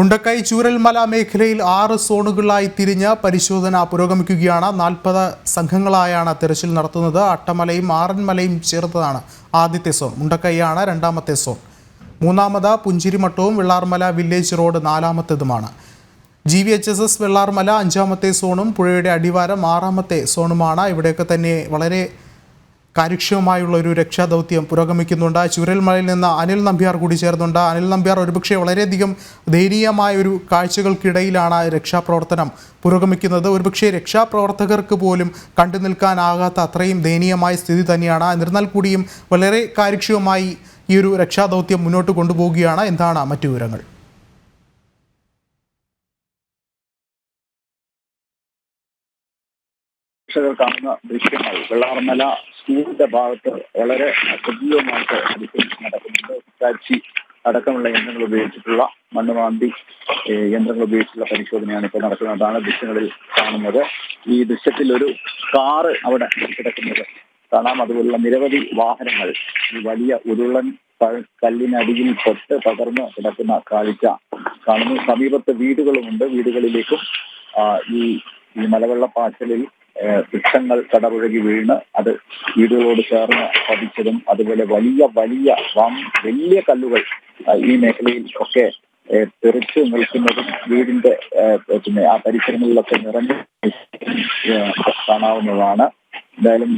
മുണ്ടക്കൈ ചൂരൽമല മേഖലയിൽ ആറ് സോണുകളായി തിരിഞ്ഞ് പരിശോധന പുരോഗമിക്കുകയാണ്. നാൽപ്പത് സംഘങ്ങളായാണ് തെരച്ചിൽ നടത്തുന്നത്. അട്ടമലയും ആറന്മലയും ചേർത്തതാണ് ആദ്യത്തെ സോൺ. മുണ്ടക്കൈയാണ് രണ്ടാമത്തെ സോൺ. മൂന്നാമത് പുഞ്ചിരിമട്ടവും Vellarmala village road നാലാമത്തേതുമാണ്. G V H S S Vellarmala അഞ്ചാമത്തെ സോണും പുഴയുടെ അടിവാരം ആറാമത്തെ സോണുമാണ്. ഇവിടെയൊക്കെ തന്നെ വളരെ കാര്യക്ഷമമായുള്ള ഒരു രക്ഷാദൗത്യം പുരോഗമിക്കുന്നുണ്ട്. ചുരൽമലയിൽ നിന്ന് അനിൽ നമ്പ്യാർ കൂടി ചേർന്നുണ്ട്. അനിൽ നമ്പ്യാർ ഒരുപക്ഷെ വളരെയധികം ദയനീയമായ ഒരു കാഴ്ചകൾക്കിടയിലാണ് രക്ഷാപ്രവർത്തനം പുരോഗമിക്കുന്നത്. ഒരുപക്ഷെ രക്ഷാപ്രവർത്തകർക്ക് പോലും കണ്ടു നിൽക്കാനാകാത്ത അത്രയും ദയനീയമായ സ്ഥിതി തന്നെയാണ്. എന്നിരുന്നാൽ കൂടിയും വളരെ കാര്യക്ഷമമായി ഈ ഒരു രക്ഷാദൗത്യം മുന്നോട്ട് കൊണ്ടുപോവുകയാണ്. എന്താണ് മറ്റു വിവരങ്ങൾ? പ്രേക്ഷകർ കാണുന്ന ദൃശ്യങ്ങൾ. വെള്ളാർമല സ്കൂളിന്റെ ഭാഗത്ത് വളരെ സജീവമായിട്ട് അടുപ്പിൽ നടക്കുന്നുണ്ട്. ഹിറ്റാച്ചി അടക്കമുള്ള യന്ത്രങ്ങൾ ഉപയോഗിച്ചിട്ടുള്ള മണ്ണുമാന്തി യന്ത്രങ്ങൾ ഉപയോഗിച്ചുള്ള പരിശോധനയാണ് ഇപ്പോൾ നടക്കുന്നത്. അതാണ് ദൃശ്യങ്ങളിൽ കാണുന്നത്. ഈ ദൃശ്യത്തിൽ ഒരു കാറ് അവിടെ കിടക്കുന്നത് കാണാം. അതുപോലുള്ള നിരവധി വാഹനങ്ങൾ ഈ വലിയ ഉരുളൻ കല്ലിനടിയിൽ പൊട്ട് പകർന്ന് കിടക്കുന്ന കാഴ്ച കാണുന്നു. സമീപത്ത് വീടുകളുമുണ്ട്. വീടുകളിലേക്കും ഈ മലവെള്ളപ്പാച്ചിലിൽ വൃക്ഷങ്ങൾ കടപുഴകി വീണ് അത് വീടുകളോട് ചേർന്ന് പതിച്ചതും അതുപോലെ വലിയ വലിയ വലിയ കല്ലുകൾ ഈ മേഖലയിൽ ഒക്കെ തെറിച്ച് നിൽക്കുന്നതും വീടിന്റെ പിന്നെ ആ പരിസരങ്ങളിലൊക്കെ നിറഞ്ഞു കാണാവുന്നതാണ്. എന്തായാലും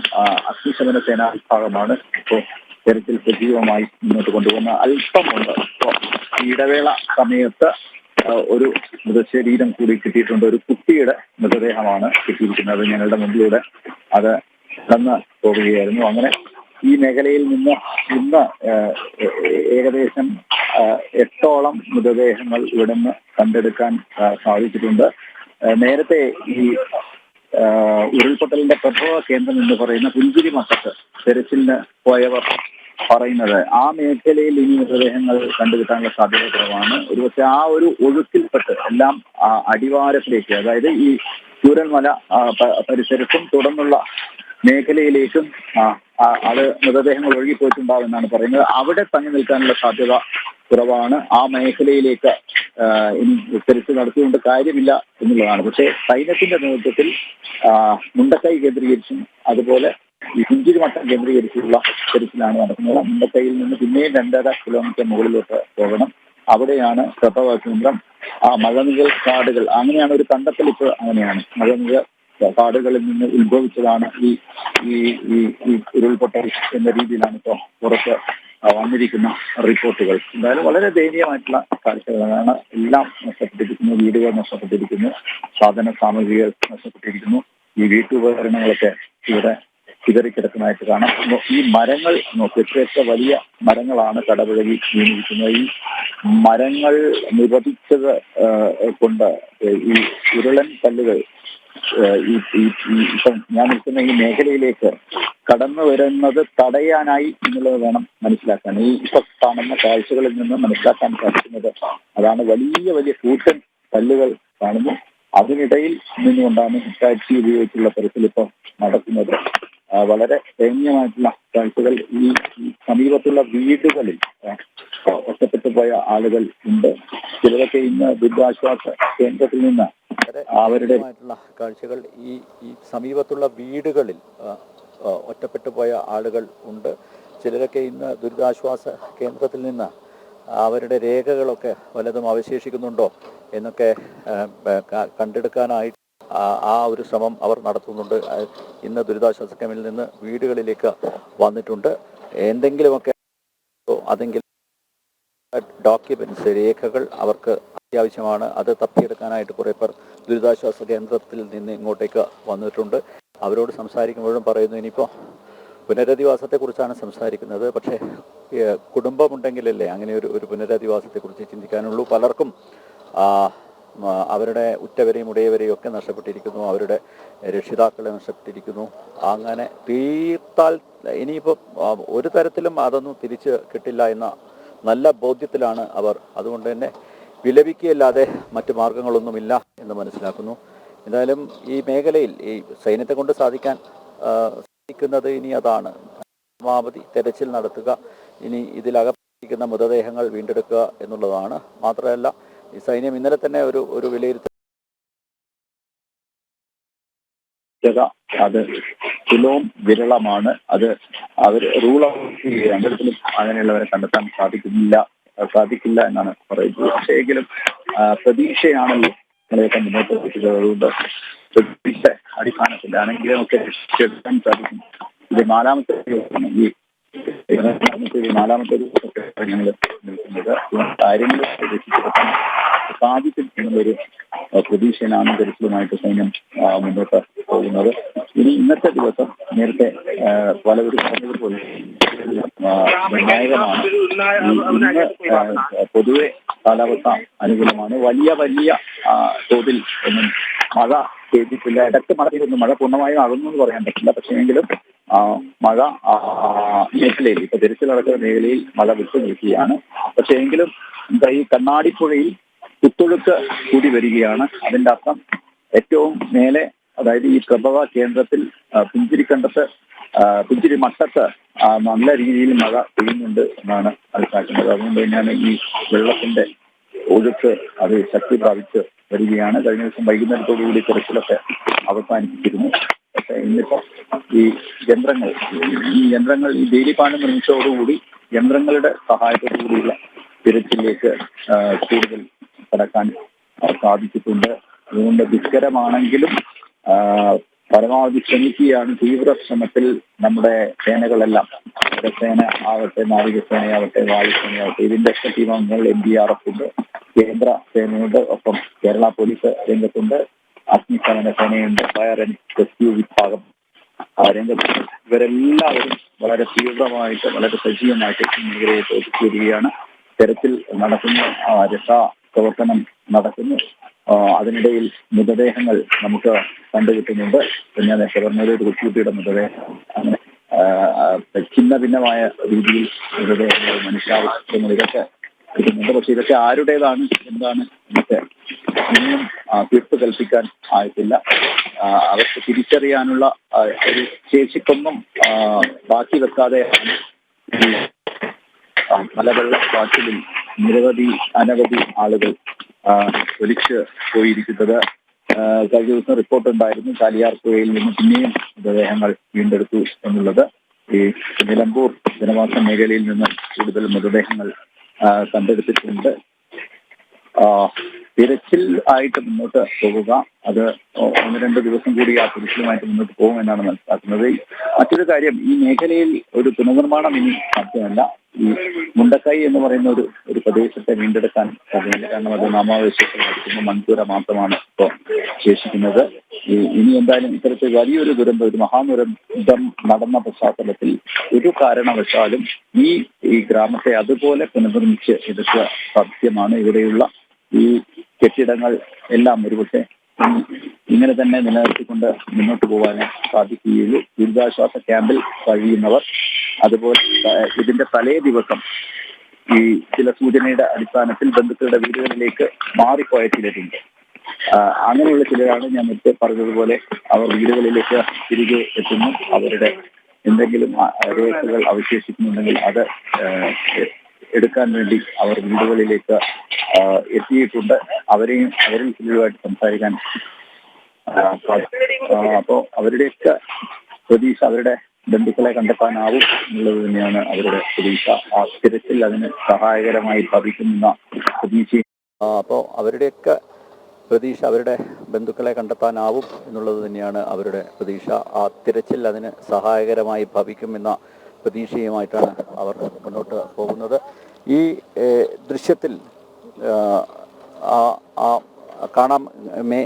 അഗ്നിശമന സേനാ വിഭാഗമാണ് ഇപ്പോൾ തെരച്ചിൽ സജീവമായി മുന്നോട്ട് കൊണ്ടുപോകുന്ന അല്പമുണ്ട് ഇപ്പോൾ ഇടവേള സമയത്ത് ഒരു മൃതശരീരം കൂടി കിട്ടിയിട്ടുണ്ട്. ഒരു കുട്ടിയുടെ മൃതദേഹമാണ് കിട്ടിയിരിക്കുന്നത്. ഞങ്ങളുടെ മുമ്പിലൂടെ അത് കടന്ന് പോവുകയായിരുന്നു അങ്ങനെ ഈ മേഖലയിൽ നിന്ന് ഇന്ന് ഏകദേശം എട്ടോളം മൃതദേഹങ്ങൾ ഇവിടെ നിന്ന് കണ്ടെടുക്കാൻ സാധിച്ചിട്ടുണ്ട്. നേരത്തെ ഈ ഉരുൾപൊട്ടലിന്റെ പ്രഭവ കേന്ദ്രം എന്ന് പറയുന്ന പുഞ്ചിരി മക്കത്ത് തെരച്ചിലിന് പോയവർ പറയുന്നത്. ആ മേഖലയിൽ ഇനി മൃതദേഹങ്ങൾ കണ്ടുകിട്ടാനുള്ള സാധ്യത കുറവാണ്. ഒരുപക്ഷെ ആ ഒരു ഒഴുക്കിൽപ്പെട്ട് എല്ലാം അടിവാരത്തിലേക്ക് അതായത് ഈ ചൂരൽമല പരിസരത്തും തുടർന്നുള്ള മേഖലയിലേക്കും അത് മൃതദേഹങ്ങൾ ഒഴുകിപ്പോയിട്ടുണ്ടാവും എന്നാണ് പറയുന്നത്. അവിടെ തങ്ങി നിൽക്കാനുള്ള സാധ്യത കുറവാണ്. ആ മേഖലയിലേക്ക് തിരിച്ചു നടത്തിക്കൊണ്ട് കാര്യമില്ല എന്നുള്ളതാണ്. പക്ഷേ സൈന്യത്തിന്റെ നേതൃത്വത്തിൽ മുണ്ടക്കൈ കേന്ദ്രീകരിച്ചും അതുപോലെ പുഞ്ചിരി മട്ടം കേന്ദ്രീകരിച്ചുള്ള തെരച്ചിലാണ് നടക്കുന്നത്. മുണ്ടക്കൈയിൽ നിന്ന് പിന്നെയും രണ്ടര കിലോമീറ്റർ മുകളിലോട്ട് പോകണം. അവിടെയാണ് പ്രഭവ കേന്ദ്രം ആ മഴനിഴൽ കാടുകൾ അങ്ങനെയാണ് ഒരു കണ്ടെത്തൽ ഇപ്പോൾ അങ്ങനെയാണ്. മഴനിഴൽ കാടുകളിൽ നിന്ന് ഉത്ഭവിച്ചതാണ് ഈ ഈ ഈ ഉരുൾപൊട്ടൽ എന്ന രീതിയിലാണ് ഇപ്പോൾ പുറത്ത് വന്നിരിക്കുന്ന റിപ്പോർട്ടുകൾ. എന്തായാലും വളരെ ദയനീയമായിട്ടുള്ള കാഴ്ചകളാണ് എല്ലാം നഷ്ടപ്പെട്ടിരിക്കുന്നു. വീടുകൾ നഷ്ടപ്പെട്ടിരിക്കുന്നു. സാധന സാമഗ്രികൾ നഷ്ടപ്പെട്ടിരിക്കുന്നു. ഈ വീട്ടുപകരണങ്ങളൊക്കെ ഇവിടെ ചിതറിക്കിടക്കുന്നതായിട്ട് കാണാം. ഈ മരങ്ങൾ നോക്കി വലിയ മരങ്ങളാണ് കടപുഴകി വീണിരിക്കുന്നത്. ഈ മരങ്ങൾ നിരപിച്ചത് കൊണ്ട് ഈ ഉരുളൻ കല്ലുകൾ ഇപ്പം ഞാൻ നിൽക്കുന്ന ഈ മേഖലയിലേക്ക് കടന്നു വരുന്നത് തടയാനായി എന്നുള്ളത് വേണം മനസ്സിലാക്കാൻ. ഈ ഇപ്പൊ കാണുന്ന കാഴ്ചകളിൽ നിന്ന് മനസ്സിലാക്കാൻ സാധിക്കുന്നത് അതാണ് വലിയ വലിയ കൂറ്റൻ കല്ലുകൾ കാണുന്നു. അതിനിടയിൽ നിന്നുകൊണ്ടാണ് ഹിറ്റാച്ചി ഉപയോഗിച്ചുള്ള പരിസരം ഇപ്പം നടക്കുന്നത്. വളരെ ദയനീയമായിട്ടുള്ള കാഴ്ചകൾ ഈ സമീപത്തുള്ള വീടുകളിൽ ഒറ്റപ്പെട്ടു പോയ ആളുകൾ ഉണ്ട്. ചിലരൊക്കെ ഇന്ന് ദുരിതാശ്വാസ കേന്ദ്രത്തിൽ നിന്ന് അവരുടെ കാഴ്ചകൾ ഈ ഈ സമീപത്തുള്ള വീടുകളിൽ ഒറ്റപ്പെട്ടു പോയ ആളുകൾ ഉണ്ട്. ചിലരൊക്കെ ഇന്ന് ദുരിതാശ്വാസ കേന്ദ്രത്തിൽ നിന്ന് അവരുടെ രേഖകളൊക്കെ വല്ലതും അവശേഷിക്കുന്നുണ്ടോ എന്നൊക്കെ കണ്ടെടുക്കാനായിട്ട് ആ ഒരു ശ്രമം അവർ നടത്തുന്നുണ്ട്. ഇന്ന് ദുരിതാശ്വാസ ക്യാമ്പിൽ നിന്ന് വീടുകളിലേക്ക് വന്നിട്ടുണ്ട്. എന്തെങ്കിലുമൊക്കെ അതെങ്കിൽ ഡോക്യുമെന്റ്സ് രേഖകൾ അവർക്ക് അത്യാവശ്യമാണ്. അത് തപ്പിയെടുക്കാനായിട്ട് കുറേ പേർ ദുരിതാശ്വാസ കേന്ദ്രത്തിൽ നിന്ന് ഇങ്ങോട്ടേക്ക് വന്നിട്ടുണ്ട്. അവരോട് സംസാരിക്കുമ്പോഴും പറയുന്നു ഇനിയിപ്പോൾ പുനരധിവാസത്തെക്കുറിച്ചാണ് സംസാരിക്കുന്നത്. പക്ഷേ കുടുംബമുണ്ടെങ്കിലല്ലേ അങ്ങനെ ഒരു ഒരു പുനരധിവാസത്തെക്കുറിച്ച് ചിന്തിക്കാനുള്ളൂ. പലർക്കും അവരുടെ ഉറ്റവരെയും ഉടയവരെയും ഒക്കെ നഷ്ടപ്പെട്ടിരിക്കുന്നു അവരുടെ രക്ഷിതാക്കളെ നഷ്ടപ്പെട്ടിരിക്കുന്നു. അങ്ങനെ തീർത്താൽ ഇനിയിപ്പോൾ ഒരു തരത്തിലും അതൊന്നും തിരിച്ച് കിട്ടില്ല എന്ന നല്ല ബോധ്യത്തിലാണ് അവർ. അതുകൊണ്ട് തന്നെ വിലപിക്കുകയല്ലാതെ മറ്റു മാർഗങ്ങളൊന്നുമില്ല എന്ന് മനസ്സിലാക്കുന്നു. എന്തായാലും ഈ മേഖലയിൽ ഈ സൈന്യത്തെ കൊണ്ട് സാധിക്കാൻ സാധിക്കുന്നത് ഇനി അതാണ്. പരമാവധി തെരച്ചിൽ നടത്തുക ഇനി ഇതിലകപ്പെട്ടിരിക്കുന്ന മൃതദേഹങ്ങൾ വീണ്ടെടുക്കുക എന്നുള്ളതാണ്. മാത്രമല്ല ഈ സൈന്യം ഇന്നലെ തന്നെ ഒരു ഒരു വിലയിരുത്തൽ. അത് തുലവും വിരളമാണ്. അത് അവർ റൂൾ ഔട്ട് രണ്ടിടത്തിലും അങ്ങനെയുള്ളവരെ കണ്ടെത്താൻ സാധിക്കുന്നില്ല സാധിക്കില്ല എന്നാണ് പറയുന്നത്. പക്ഷേ എങ്കിലും ആ, പ്രതീക്ഷയാണല്ലോ നിങ്ങളെയൊക്കെ മുന്നോട്ട് വെക്കുന്നത് പ്രതീക്ഷ അടിസ്ഥാനത്തിലാണെങ്കിലും ഒക്കെ രക്ഷിച്ചെടുക്കാൻ സാധിക്കും. ഇത് നാലാമത്തെ ഈ നാലാമത്തെ നാലാമത്തെ ദിവസമൊക്കെ ഞങ്ങൾ നിൽക്കുന്നത്. കാര്യങ്ങൾ രക്ഷിച്ചെടുക്കാൻ സാധിക്കും എന്നുള്ളൊരു പ്രതീക്ഷയിലാണ് ദരിദ്രമായിട്ട് സൈന്യം മുന്നോട്ട് പോകുന്നത്. ഇനി ഇന്നത്തെ ദിവസം നേരത്തെ പലവരും നിർണായകമാണ്. ഇന്ന് പൊതുവെ കാലാവസ്ഥ അനുകൂലമാണ്. വലിയ വലിയ തോതിൽ ഒന്നും മഴ പെയ്തിട്ടില്ല. ഇടയ്ക്ക് മഴ പെയ്യുന്നു മഴ പൂർണമായും അകന്നു എന്ന് പറയാൻ പറ്റില്ല. പക്ഷേ എങ്കിലും മഴ മേഖലയിൽ ഇപ്പൊ തിരച്ചിൽ നടക്കുന്ന മേഖലയിൽ മഴ വിട്ടു നിൽക്കുകയാണ്. പക്ഷേ എങ്കിലും ഈ കണ്ണാടിപ്പുഴയിൽ കുത്തൊഴുക്ക് കൂടി വരികയാണ്. അതിന്റെ അർത്ഥം ഏറ്റവും മേലെ അതായത് ഈ പ്രഭവ കേന്ദ്രത്തിൽ പുഞ്ചിരിക്കണ്ടത്ത് പുഞ്ചിരി മട്ടത്ത് നല്ല രീതിയിൽ മഴ പെയ്യുന്നുണ്ട് എന്നാണ് മനസ്സിലാക്കുന്നത്. അതുകൊണ്ട് തന്നെയാണ് ഈ വെള്ളത്തിന്റെ ഒഴുക്ക് അത് ശക്തി പ്രാപിച്ച് വരികയാണ്. കഴിഞ്ഞ ദിവസം വൈകുന്നേരത്തോടുകൂടി തിരച്ചിലൊക്കെ അവസാനിപ്പിച്ചിരുന്നു. ഇന്നിപ്പോ ഈ യന്ത്രങ്ങൾ ഈ യന്ത്രങ്ങൾ ഈ വേലിപ്പാലം നിർമ്മിച്ചതോടുകൂടി യന്ത്രങ്ങളുടെ സഹായത്തോടുകൂടിയുള്ള തിരച്ചിലേക്ക് കൂടുതൽ കടക്കാൻ സാധിച്ചിട്ടുണ്ട്. അതുകൊണ്ട് ദുഷ്കരമാണെങ്കിലും പരമാവധി ശ്രമിക്കുകയാണ് തീവ്ര ശ്രമത്തിൽ നമ്മുടെ സേനകളെല്ലാം. കരസേന ആവട്ടെ നാവികസേനയാവട്ടെ വായുസേനയാവട്ടെ ഇതിന്റെ ഒക്കെ ടീമംഗങ്ങൾ എൻ ഡി ആർ എഫ് ഉണ്ട് കേന്ദ്ര സേനയുണ്ട് ഒപ്പം കേരള പോലീസ് രംഗത്തുണ്ട്. അഗ്നിശമന സേനയുണ്ട് ഫയർ ആൻഡ് റെസ്ക്യൂ വിഭാഗം രംഗത്ത് ഇവരെല്ലാവരും വളരെ തീവ്രമായിട്ട് വളരെ സജീവമായിട്ട് ഈ മേഖലയെ തോൽപ്പിച്ചിരിക്കുകയാണ്. തെരച്ചിൽ നടക്കുന്ന രക്ഷാ പ്രവർത്തനം നടക്കുന്നു. അതിനിടയിൽ മൃതദേഹങ്ങൾ നമുക്ക് കണ്ടുകിട്ടുന്നുണ്ട്. പിന്നെ പറഞ്ഞത് ഒരു കുട്ടിയുടെ മൃതദേഹം അങ്ങനെ ഛിന്ന ഭിന്നമായ രീതിയിൽ മൃതദേഹങ്ങൾ മനുഷ്യാവസ്ഥകൾ ഇതൊക്കെ കിട്ടുന്നുണ്ട്. പക്ഷെ ഇതൊക്കെ ആരുടേതാണ്? എന്താണ്? ഇനിയും തീർപ്പ് കൽപ്പിക്കാൻ ആയിട്ടില്ല. അവർക്ക് തിരിച്ചറിയാനുള്ള ഒരു ശേഷിപ്പൊന്നും ബാക്കി വെക്കാതെയാണ് മലവെള്ള കാട്ടിലും നിരവധി അനവധി ആളുകൾ ഒലിച്ച് പോയിരിക്കുന്നത്. കഴിഞ്ഞ ദിവസം റിപ്പോർട്ട് ഉണ്ടായിരുന്നു. കാലിയാർപ്പുഴയിൽ പുഴയിൽ നിന്ന് പിന്നെയും മൃതദേഹങ്ങൾ വീണ്ടെടുത്തു എന്നുള്ളത്. ഈ നിലമ്പൂർ ജനവാസ മേഖലയിൽ നിന്ന് കൂടുതൽ മൃതദേഹങ്ങൾ കണ്ടെടുത്തിട്ടുണ്ട്. തിരച്ചിൽ ആയിട്ട് മുന്നോട്ട് പോകുക. അത് ഒന്ന് രണ്ട് ദിവസം കൂടി ആ തിരച്ചിലുമായിട്ട് മുന്നോട്ട് പോകും എന്നാണ് മനസ്സിലാക്കുന്നത്. മറ്റൊരു കാര്യം ഈ മേഖലയിൽ ഒരു പുനർനിർമ്മാണം ഇനി സാധ്യമല്ല. ഈ മുണ്ടക്കൈ എന്ന് പറയുന്ന ഒരു ഒരു പ്രദേശത്തെ വീണ്ടെടുക്കാൻ സാധ്യമല്ല. കാരണം അത് നാമാവശേഷം നടക്കുന്ന മൺകൂര മാത്രമാണ് ഇപ്പോൾ ശേഷിക്കുന്നത്. ഇനി എന്തായാലും ഇത്തരത്തിൽ വലിയൊരു ദുരന്തം ഒരു മഹാദുരന്തം നടന്ന പശ്ചാത്തലത്തിൽ ഒരു കാരണവശാലും ഈ ഈ ഗ്രാമത്തെ അതുപോലെ പുനർനിർമ്മിച്ച് എടുക്കുക സാധ്യമാണ്. ഇവിടെയുള്ള ഈ കെട്ടിടങ്ങൾ എല്ലാം ഒരുപക്ഷെ ഇങ്ങനെ തന്നെ നിലനിർത്തിക്കൊണ്ട് മുന്നോട്ട് പോകാനേ സാധിക്കുകയുള്ളൂ. ദുരിതാശ്വാസ ക്യാമ്പിൽ കഴിയുന്നവർ അതുപോലെ ഇതിന്റെ തലേ ദിവസം ഈ ചില സൂചനയുടെ അടിസ്ഥാനത്തിൽ ബന്ധുക്കളുടെ വീടുകളിലേക്ക് മാറിപ്പോയ ചിലരുണ്ട്. അങ്ങനെയുള്ള ചിലരാണ് ഞാൻ നേരത്തെ പറഞ്ഞതുപോലെ അവർ വീടുകളിലേക്ക് തിരികെ എത്തുന്നു. അവരുടെ എന്തെങ്കിലും രേഖകൾ അവശേഷിക്കുന്നുണ്ടെങ്കിൽ അത് എടുക്കാൻ വേണ്ടി അവർ വീടുകളിലേക്ക് എത്തിയിട്ടുണ്ട്. അവരെയും അവരിൽ ചിലരുമായിട്ട് സംസാരിക്കാൻ അപ്പോ അവരുടെയൊക്കെ പ്രതീക്ഷ അവരുടെ ബന്ധുക്കളെ കണ്ടെത്താനാവും എന്നുള്ളത് തന്നെയാണ് അവരുടെ പ്രതീക്ഷ. ആ തിരച്ചിൽ അതിന് സഹായകരമായി ഭവിക്കുന്ന പ്രതീക്ഷ അപ്പോ അവരുടെയൊക്കെ പ്രതീക്ഷ അവരുടെ ബന്ധുക്കളെ കണ്ടെത്താനാവും എന്നുള്ളത് തന്നെയാണ് അവരുടെ പ്രതീക്ഷ. ആ തിരച്ചിൽ അതിന് സഹായകരമായി ഭവിക്കുമെന്ന പ്രതീക്ഷയുമായിട്ടാണ് അവർ മുന്നോട്ട് പോകുന്നത്. ഈ ദൃശ്യത്തിൽ കാണാം മേ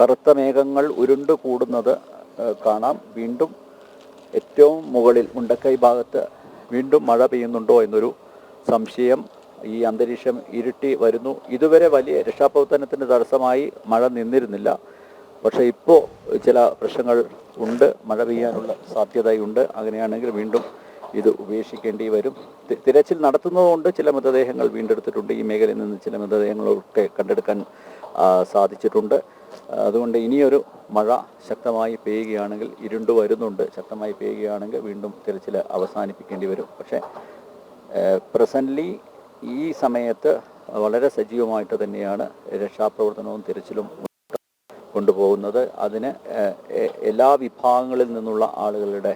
കറുത്ത മേഘങ്ങൾ ഉരുണ്ട് കൂടുന്നത് കാണാം. വീണ്ടും ഏറ്റവും മുകളിൽ മുണ്ടക്കൈ ഭാഗത്ത് വീണ്ടും മഴ പെയ്യുന്നുണ്ടോ എന്നൊരു സംശയം ഈ അന്തരീക്ഷം ഇരുട്ടി വരുന്നു. ഇതുവരെ വലിയ രക്ഷാപ്രവർത്തനത്തിന് തടസ്സമായി മഴ നിന്നിരുന്നില്ല. പക്ഷേ ഇപ്പോൾ ചില പ്രശ്നങ്ങൾ ഉണ്ട് മഴ പെയ്യാനുള്ള സാധ്യതയുണ്ട്. അങ്ങനെയാണെങ്കിൽ വീണ്ടും ഇത് ഉപേക്ഷിക്കേണ്ടി വരും. തിരച്ചിൽ നടത്തുന്നതുകൊണ്ട് ചില മൃതദേഹങ്ങൾ വീണ്ടെടുത്തിട്ടുണ്ട്. ഈ മേഖലയിൽ നിന്ന് ചില മൃതദേഹങ്ങളൊക്കെ കണ്ടെടുക്കാൻ സാധിച്ചിട്ടുണ്ട്. അതുകൊണ്ട് ഇനിയൊരു മഴ ശക്തമായി പെയ്യുകയാണെങ്കിൽ ഇരുണ്ടു വരുന്നുണ്ട്. ശക്തമായി പെയ്യുകയാണെങ്കിൽ വീണ്ടും തിരച്ചിൽ അവസാനിപ്പിക്കേണ്ടി വരും. പക്ഷേ പ്രസന്റ്ലി ഈ സമയത്ത് വളരെ സജീവമായിട്ട് തന്നെയാണ് രക്ഷാപ്രവർത്തനവും തിരച്ചിലും കൊണ്ടുപോകുന്നത്. അതിന് എല്ലാ വിഭാഗങ്ങളിൽ നിന്നുള്ള ആളുകളുടെ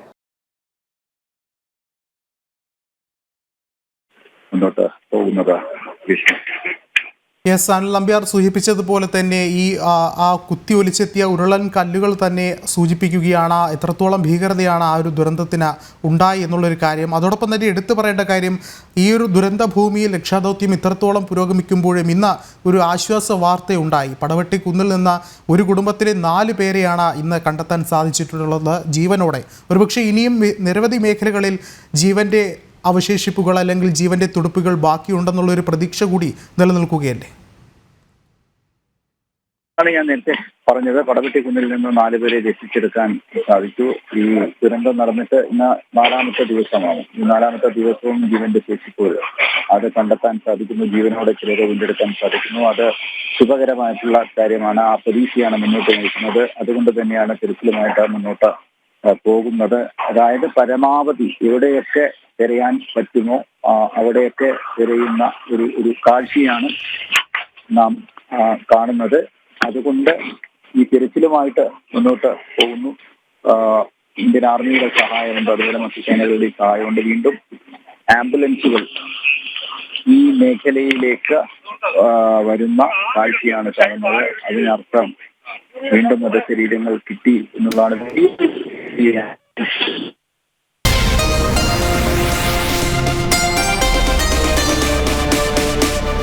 മുന്നോട്ട് പോകുന്നത്. എസ് അനിൽ നമ്പ്യാർ സൂചിപ്പിച്ചതുപോലെ തന്നെ ഈ ആ, കുത്തി ഒലിച്ചെത്തിയ ഉരുളൻ കല്ലുകൾ തന്നെ സൂചിപ്പിക്കുകയാണ്. എത്രത്തോളം ഭീകരതയാണ് ആ ഒരു ദുരന്തത്തിന് ഉണ്ടായി എന്നുള്ളൊരു കാര്യം. അതോടൊപ്പം തന്നെ എടുത്തു പറയേണ്ട കാര്യം ഈ ഒരു ദുരന്ത ഭൂമിയിൽ രക്ഷാദൗത്യം ഇത്രത്തോളം പുരോഗമിക്കുമ്പോഴും ഇന്ന് ഒരു ആശ്വാസ വാർത്തയുണ്ടായി പടവെട്ടി കുന്നിൽ നിന്ന് ഒരു കുടുംബത്തിലെ നാല് പേരെയാണ് ഇന്ന് കണ്ടെത്താൻ സാധിച്ചിട്ടുള്ളത് ജീവനോടെ. ഒരുപക്ഷെ ഇനിയും നിരവധി മേഖലകളിൽ ജീവന്റെ അവശേഷിപ്പുകൾ അല്ലെങ്കിൽ ജീവന്റെ തുടുപ്പുകൾ ബാക്കിയുണ്ടെന്നുള്ള ഒരു പ്രതീക്ഷ കൂടി നിലനിൽക്കുകയല്ലേ? ഞാൻ നേരത്തെ പറഞ്ഞത്. പടവെട്ടി കുന്നിൽ നിന്ന് നാലുപേരെ രക്ഷിച്ചെടുക്കാൻ സാധിച്ചു. ഈ ദുരന്തം നടന്നിട്ട് ഇന്ന് നാലാമത്തെ ദിവസമാണ്. ഈ നാലാമത്തെ ദിവസവും ജീവന്റെ ശേഷിപ്പോൾ അത് കണ്ടെത്താൻ സാധിക്കുന്നു. ജീവനോടെ ചിലരെ വീണ്ടെടുക്കാൻ സാധിക്കുന്നു. അത് ശുഭകരമായിട്ടുള്ള കാര്യമാണ്. ആ പ്രതീക്ഷയാണ് മുന്നോട്ട് നയിക്കുന്നത്. അതുകൊണ്ട് തന്നെയാണ് തിരച്ചിലുമായിട്ട് മുന്നോട്ട് പോകുന്നത്. അതായത് പരമാവധി എവിടെയൊക്കെ തിരയാൻ പറ്റുമോ അവിടെയൊക്കെ തിരയുന്ന ഒരു ഒരു കാഴ്ചയാണ് നാം കാണുന്നത്. അതുകൊണ്ട് ഈ തിരച്ചിലുമായിട്ട് മുന്നോട്ട് പോകുന്നു. ഇന്ത്യൻ ആർമിയുടെ സഹായമുണ്ട് അതുപോലെ മറ്റു സേനകളുടെ സഹായമുണ്ട് വീണ്ടും ആംബുലൻസുകൾ ഈ മേഖലയിലേക്ക് വരുന്ന കാഴ്ചയാണ് കാണുന്നത്. അതിനർത്ഥം വീണ്ടും മൃതശരീരങ്ങൾ കിട്ടി എന്നുള്ളതാണ്. വലിയ